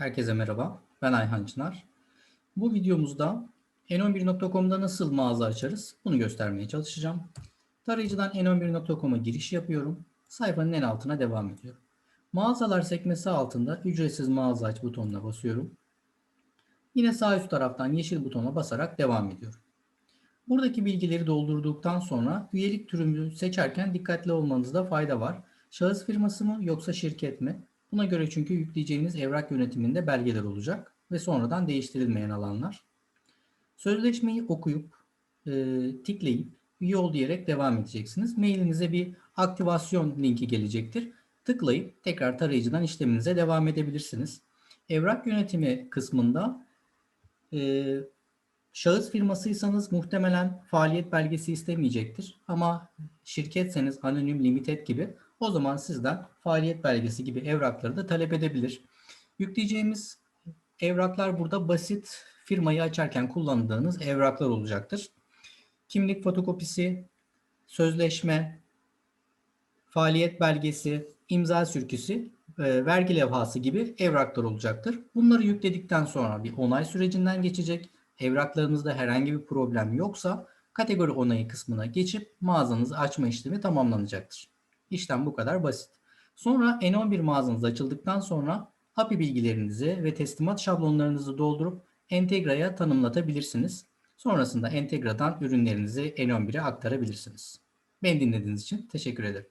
Herkese merhaba. Ben Ayhan Çınar. Bu videomuzda n11.com'da nasıl mağaza açarız bunu göstermeye çalışacağım. Tarayıcıdan n11.com'a giriş yapıyorum. Sayfanın en altına devam ediyorum. Mağazalar sekmesi altında ücretsiz mağaza aç butonuna basıyorum. Yine sağ üst taraftan yeşil butona basarak devam ediyorum. Buradaki bilgileri doldurduktan sonra üyelik türünü seçerken dikkatli olmanızda fayda var. Şahıs firması mı yoksa şirket mi? Buna göre çünkü yükleyeceğiniz evrak yönetiminde belgeler olacak ve sonradan değiştirilmeyen alanlar. Sözleşmeyi okuyup, e, tikleyip, üye ol diyerek devam edeceksiniz. Mailinize bir aktivasyon linki gelecektir. Tıklayıp tekrar tarayıcıdan işleminize devam edebilirsiniz. Evrak yönetimi kısmında e, şahıs firmasıysanız muhtemelen faaliyet belgesi istemeyecektir. Ama şirketseniz anonim, limited gibi o zaman sizden faaliyet belgesi gibi evrakları da talep edebilir. Yükleyeceğimiz evraklar burada basit firmayı açarken kullandığınız evraklar olacaktır. Kimlik fotokopisi, sözleşme, faaliyet belgesi, imza sürküsü, e, vergi levhası gibi evraklar olacaktır. Bunları yükledikten sonra bir onay sürecinden geçecek. Evraklarınızda herhangi bir problem yoksa kategori onayı kısmına geçip mağazanızı açma işlemi tamamlanacaktır. İşlem bu kadar basit. Sonra N11 mağazanız açıldıktan sonra API bilgilerinizi ve teslimat şablonlarınızı doldurup Entegra'ya tanımlatabilirsiniz. Sonrasında Entegra'dan ürünlerinizi N11'e aktarabilirsiniz. Beni dinlediğiniz için teşekkür ederim.